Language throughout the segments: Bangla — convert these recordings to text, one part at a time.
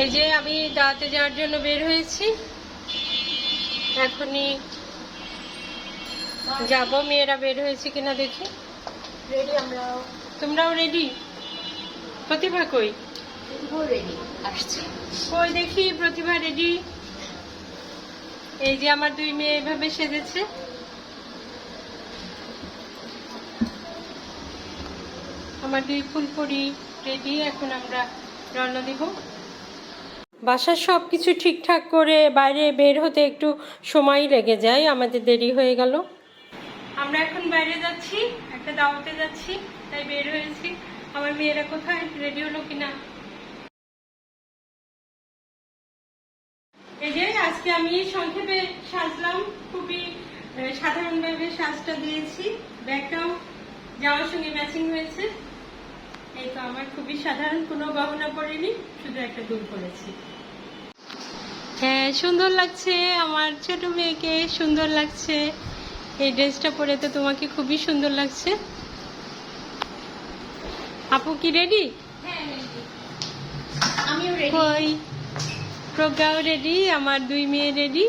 এই যে আমি দাঁড়াতে যাওয়ার জন্য বের হয়েছি। এখনই যাব মেয়েরা বের হয়েছে কিনা দেখি। রেডি আমরা তোমরাও রেডি প্রতিভা কই? কই দেখি প্রতিভা রেডি এই যে আমার দুই মেয়ে এভাবে সেজেছে। আমার দুই ফুলপরি রেডি এখন আমরা রওনা দিব। বাসার সব কিছু ঠিকঠাক করে বাইরে বের হতে একটু সময় লেগে যায়, আমাদের দেরি হয়ে গেল। আমরা এখন বাইরে যাচ্ছি, একটা দাওয়াতে যাচ্ছি, তাই বের হয়েছি। আমার মেয়েরা কোথায়? রেডি হলো কিনা? এই যে আজকে আমি সংক্ষেপে সাজলাম, খুবই সাধারণভাবে সাজটা দিয়েছি। ব্যাগটাও যাওয়ার সঙ্গে ম্যাচিং হয়েছে। এই তো আমার খুবই সাধারণ কোনো গহনা পরিনি শুধু একটা দুল পরেছি। হ্যাঁ সুন্দর লাগছে। আমার ছোট মেয়েকে সুন্দর লাগছে। এই ড্রেসটা পরে তো তোমাকে খুবই সুন্দর লাগছে। আপু কি রেডি হ্যাঁ রেডি কই? প্রজ্ঞাও রেডি আমার দুই মেয়ে রেডি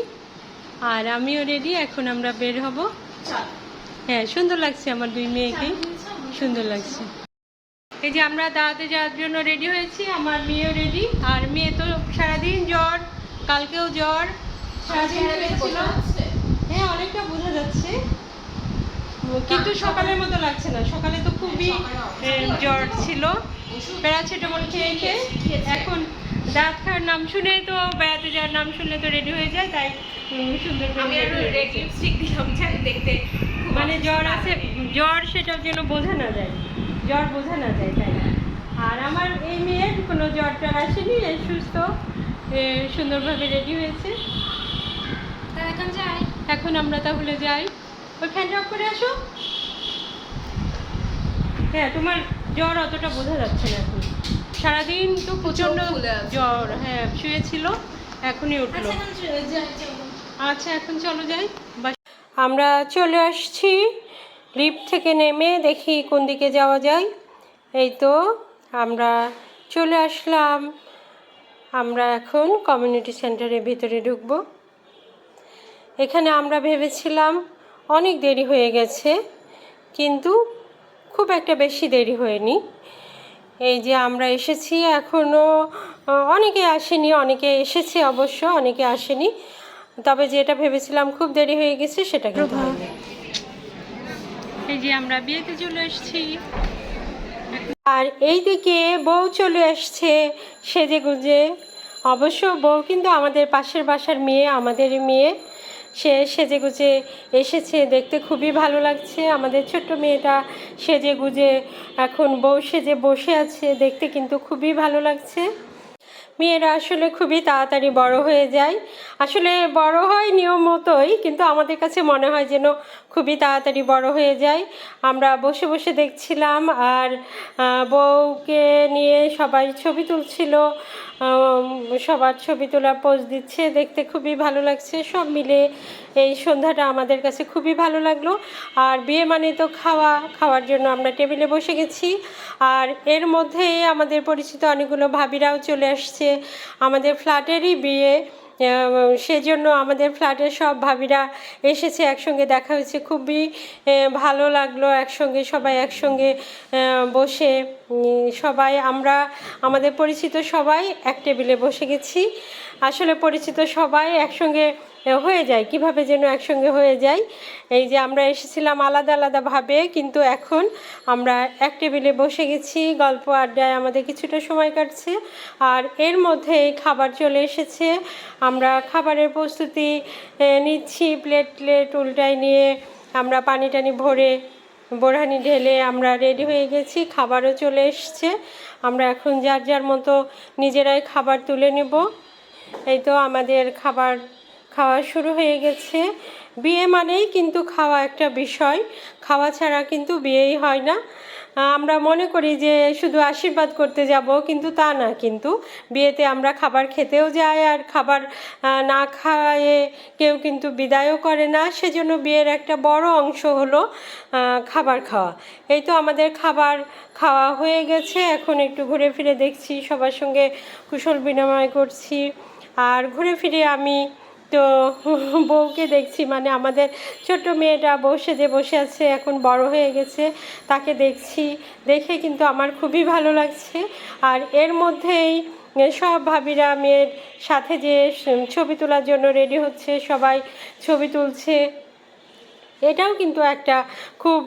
আর আমিও রেডি এখন আমরা বের হব। হ্যাঁ সুন্দর লাগছে আমার দুই মেয়েকে। সুন্দর লাগছে। এই যে আমরা দাঁড়াতে যাওয়ার জন্য রেডি হয়েছি আমার মেয়েও রেডি আর মেয়ে তো সারাদিন জ্বর কালকেও জ্বর সারাদিন হয়েছিল হ্যাঁ অনেকটা বোঝা যাচ্ছে। কিন্তু সকালের মতো লাগছে না। সকালে তো খুবই জ্বর ছিল। প্যারাসিটামল খেয়ে খেয়ে এখন দাঁত খাওয়ার নাম শুনে তো বেড়াতে যাওয়ার নাম শুনলে তো রেডি হয়ে যায় তাই সুন্দর আমি আর রেড লিপস্টিক দিলাম দেখতে মানে জ্বর আছে জ্বর সেটার জন্য বোঝা না যায়। জ্বর বোঝা না যায় তাই আর আমার এই মেয়ের কোনো জ্বর টর আসেনি সুস্থ সুন্দরভাবে রেডি হয়েছে। এখন যাই। এখন আমরা তাহলে যাই। ওই ফ্যানটা অফ করে আসো। হ্যাঁ তোমার জ্বর অতটা বোঝা যাচ্ছে না এখন। সারাদিন তো প্রচণ্ড জ্বর হ্যাঁ শুয়েছিল এখনই উঠল। আচ্ছা এখন চলো আচ্ছা এখন চলো যাই। আমরা চলে আসছি। লিফট থেকে নেমে দেখি কোন দিকে যাওয়া যায়। এই তো আমরা চলে আসলাম। আমরা এখন কমিউনিটি সেন্টারের ভিতরে ঢুকব। এখানে আমরা ভেবেছিলাম অনেক দেরি হয়ে গেছে কিন্তু খুব একটা বেশি দেরি হয়নি। এই যে আমরা এসেছি এখনও অনেকে আসেনি অনেকে এসেছে অবশ্য অনেকে আসেনি। তবে যেটা ভেবেছিলাম খুব দেরি হয়ে গেছে সেটা কিন্তু। এই যে আমরা বিয়েতে চলে এসেছি আর এইদিকে বউ চলে আসছে সেজে গুজে অবশ্য বউ কিন্তু আমাদের পাশের বাসার মেয়ে, আমাদের মেয়ে। সে সেজে গুজে এসেছে, দেখতে খুবই ভালো লাগছে। আমাদের ছোট্ট মেয়েটা সেজে গুজে এখন বউ সেজে বসে আছে, দেখতে কিন্তু খুবই ভালো লাগছে। মেয়েরা আসলে খুবই তাড়াতাড়ি বড় হয়ে যায়। আসলে বড় হয় নিয়ম মতোই, কিন্তু আমাদের কাছে মনে হয় যেন খুবই তাড়াতাড়ি বড় হয়ে যায়। আমরা বসে বসে দেখছিলাম আর বউকে নিয়ে সবাই ছবি তুলছিল। সবার ছবি তোলা পোজ দিচ্ছে, দেখতে খুবই ভালো লাগছে। সব মিলে এই সন্ধ্যাটা আমাদের কাছে খুবই ভালো লাগল। আর বিয়ে মানে তো খাওয়া, খাওয়ার জন্য আমরা টেবিলে বসে গেছি। আর এর মধ্যে আমাদের পরিচিত অনেকগুলো ভাবিরাও চলে আসছে। আমাদের ফ্ল্যাটেরই বিয়ে সেজন্য আমাদের ফ্ল্যাটের সব ভাবিরা এসেছে, একসঙ্গে দেখা হয়েছে। খুবই ভালো লাগল একসঙ্গে, সবাই একসঙ্গে বসে সবাই, আমরা, আমাদের পরিচিত সবাই এক টেবিলে বসে গেছি। আসলে পরিচিত সবাই একসঙ্গে হয়ে যায়। কীভাবে যেন একসঙ্গে হয়ে যায় এই যে আমরা এসেছিলাম আলাদা আলাদাভাবে কিন্তু এখন আমরা এক টেবিলে বসে গেছি, গল্প আড্ডায় আমাদের কিছুটা সময় কাটছে। আর এর মধ্যে খাবার চলে এসেছে। আমরা খাবারের প্রস্তুতি নিচ্ছি, প্লেট প্লেট উল্টায় নিয়ে আমরা পানি টানি ভরে বোরহানি ঢেলে আমরা রেডি হয়ে গেছি, খাবারও চলে এসছে। আমরা এখন যার যার মতো নিজেরাই খাবার তুলে নেব। এই তো আমাদের খাবার খাওয়া শুরু হয়ে গেছে। বিয়ে মানেই কিন্তু খাওয়া একটা বিষয়। খাওয়া ছাড়া কিন্তু বিয়েই হয় না। আমরা মনে করি যে শুধু আশীর্বাদ করতে যাব, কিন্তু তা না কিন্তু। বিয়েতে আমরা খাবার খেতেও যাই আর খাবার না খাওয়ায়ে কেউ কিন্তু বিদায়ও করে না। সেজন্য বিয়ের একটা বড় অংশ হলো খাবার খাওয়া। এই তো আমাদের খাবার খাওয়া হয়ে গেছে। এখন একটু ঘুরে ফিরে দেখছি, সবার সঙ্গে কুশল বিনিময় করছি। আর ঘুরে ফিরে আমি তো বউকে দেখছি মানে আমাদের ছোট্ট মেয়েটা বসে যে বসে আছে, এখন বড় হয়ে গেছে, তাকে দেখছি, দেখে কিন্তু আমার খুবই ভালো লাগছে। আর এর মধ্যেই সব ভাবিরা মেয়ের সাথে যে ছবি তোলার জন্য রেডি হচ্ছে, সবাই ছবি তুলছে। এটাও কিন্তু একটা খুব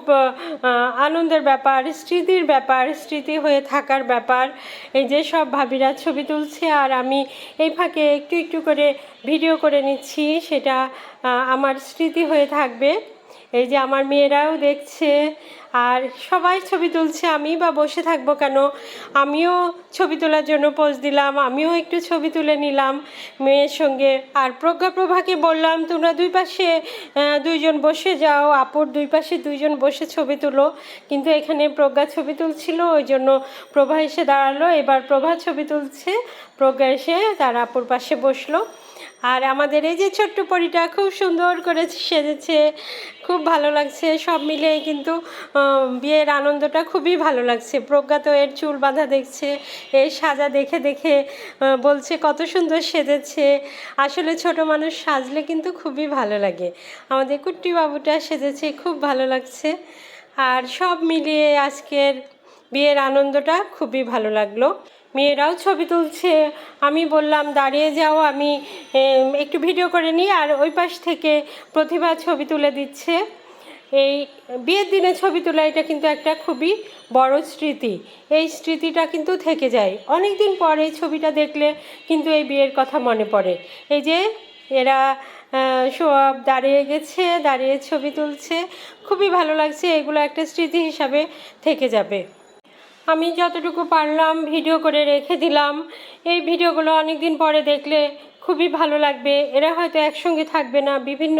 আনন্দের ব্যাপার, স্মৃতির ব্যাপার, স্মৃতি হয়ে থাকার ব্যাপার। এই যে সব ভাবিরা ছবি তুলছে, আর আমি এই ফাঁকে একটু একটু করে ভিডিও করে নিচ্ছি, সেটা আমার স্মৃতি হয়ে থাকবে। এই যে আমার মেয়েরাও দেখছে, আর সবাই ছবি তুলছে, আমি বা বসে থাকব কেন? আমিও ছবি তোলার জন্য পোজ দিলাম, আমিও একটু ছবি তুলে নিলাম। মেয়ের সঙ্গে, আর প্রজ্ঞা প্রভাকে বললাম, তোমরা দুই পাশে দুইজন বসে যাও, আপুর দুই পাশে দুইজন বসে ছবি তুলো। কিন্তু এখানে প্রজ্ঞা ছবি তুলছিল, ওই জন্য প্রভা এসে দাঁড়াল। এবার প্রভা ছবি তুলছে, প্রজ্ঞা এসে তার আপুর পাশে বসল। আর আমাদের এই যে ছোট্ট পরিটা খুব সুন্দর করে সেজেছে, খুব ভালো লাগছে, সব মিলে কিন্তু বিয়ের আনন্দটা খুবই ভালো লাগছে। প্রজ্ঞা তো এর চুল বাঁধা দেখছে, এর সাজা দেখে দেখে বলছে কত সুন্দর সেজেছে। আসলে ছোট মানুষ সাজলে কিন্তু খুবই ভালো লাগে। আমাদের কুট্টি বাবুটা সেজেছে, খুব ভালো লাগছে। আর সব মিলিয়ে আজকের বিয়ের আনন্দটা খুবই ভালো লাগল। মেয়েরাও ছবি তুলছে। আমি বললাম, দাঁড়িয়ে যাও, আমি একটু ভিডিও করে নিই। আর ওই পাশ থেকে প্রতিভা ছবি তুলে দিচ্ছে। এই বিয়ের দিনে ছবি তোলা, এটা কিন্তু একটা খুবই বড় স্মৃতি। এই স্মৃতিটা কিন্তু থেকে যায়। অনেক দিন পরে এই ছবিটা দেখলে কিন্তু এই বিয়ের কথা মনে পড়ে। এই যে এরা সব দাঁড়িয়ে গেছে, দাঁড়িয়ে ছবি তুলছে। খুবই ভালো লাগছে, এগুলো একটা স্মৃতি হিসাবে থেকে যাবে। আমি যতটুকু পারলাম ভিডিও করে রেখে দিলাম। এই ভিডিওগুলো অনেক দিন পরে দেখলে খুবই ভালো লাগবে। এরা হয়তো একসঙ্গে থাকবে না, বিভিন্ন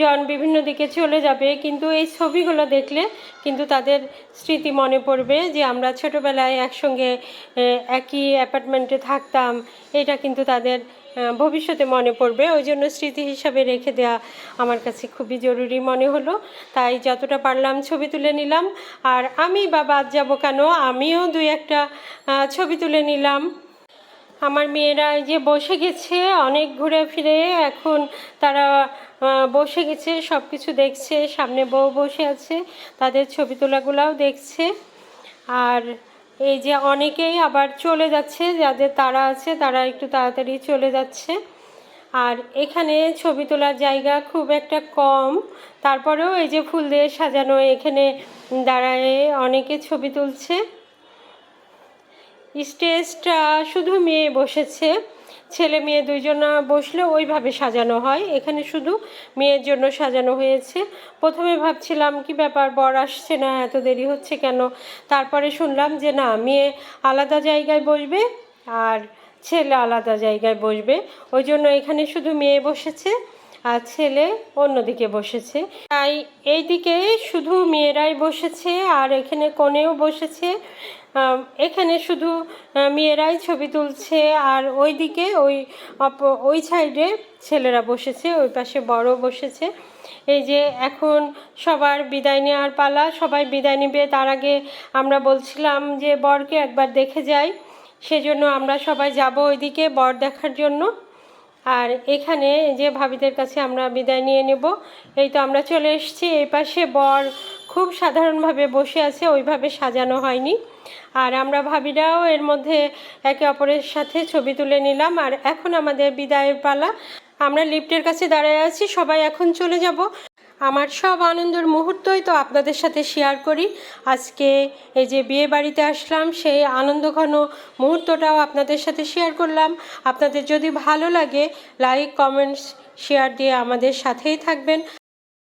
জন বিভিন্ন দিকে চলে যাবে, কিন্তু এই ছবিগুলো দেখলে কিন্তু তাদের স্মৃতি মনে পড়বে যে আমরা ছোটোবেলায় একসঙ্গে একই অ্যাপার্টমেন্টে থাকতাম। এটা কিন্তু তাদের ভবিষ্যতে মনে পড়বে। ওই জন্য স্মৃতি হিসাবে রেখে দেওয়া আমার কাছে খুবই জরুরি মনে হলো। তাই যতটা পারলাম ছবি তুলে নিলাম। আর আমি বা বাদ যাব কেন? আমিও দুই একটা ছবি তুলে নিলাম। আমার মেয়েরা যে বসে গেছে, অনেক ঘুরে ফিরে এখন তারা বসে গেছে সব কিছু দেখছে। সামনে বউ বসে আছে, তাদের ছবি তোলাগুলাও দেখছে। আর এই যে অনেকেই আবার চলে যাচ্ছে, যাদের তারা আছে তারা একটু তাড়াতাড়ি চলে যাচ্ছে। আর এখানে ছবি তোলার জায়গা খুব একটা কম। তারপরেও এই যে ফুল দিয়ে সাজানো, এখানে দাঁড়ায় অনেকে ছবি তুলছে। স্টেজটা শুধু মেয়ে বসেছে। ছেলে মেয়ে দুইজনা বসলে ওইভাবে সাজানো হয়। এখানে শুধু মেয়ের জন্য সাজানো হয়েছে। প্রথমে ভাবছিলাম, কি ব্যাপার, বর আসছে না, এত দেরি হচ্ছে কেন? তারপরে শুনলাম যে, না, মেয়ে আলাদা জায়গায় বসবে আর ছেলে আলাদা জায়গায় বসবে। ওই জন্য এখানে শুধু মেয়ে বসেছে। আর ছেলে অন্যদিকে বসেছে। তাই এইদিকে শুধু মেয়েরাই বসেছে আর এখানে কোণেও বসেছে। এখানে শুধু মেয়েরাই ছবি তুলছে আর ওই অপ- ওই সাইডে ছেলেরা বসেছে, ওই পাশে বড় বসেছে। এই যে এখন সবার বিদায় নেওয়ার পালা, সবাই বিদায় নেবে। তার আগে আমরা বলছিলাম যে বরকে একবার দেখে যাই। সেজন্য আমরা সবাই যাব ওইদিকে বর দেখার জন্য। আর এখানে যে ভাবিদের কাছে আমরা বিদায় নিয়ে নেব, এই তো আমরা চলে এসেছি। এই পাশে বর খুব সাধারণভাবে বসে আছে, ওইভাবে সাজানো হয়নি। আর আমরা ভাবিরাও এর মধ্যে একে অপরের সাথে ছবি তুলে নিলাম। আর এখন আমাদের বিদায়ের পালা। আমরা লিফটের কাছে দাঁড়ায় আছি, সবাই এখন চলে যাব। আমার সব আনন্দের মুহূর্তই তো আপনাদের সাথে শেয়ার করি। আজকে এই যে বিয়ে বাড়িতে আসলাম, সেই আনন্দ ঘন মুহূর্তটাও আপনাদের সাথে শেয়ার করলাম। আপনাদের যদি ভালো লাগে লাইক কমেন্টস শেয়ার দিয়ে আমাদের সাথেই থাকবেন।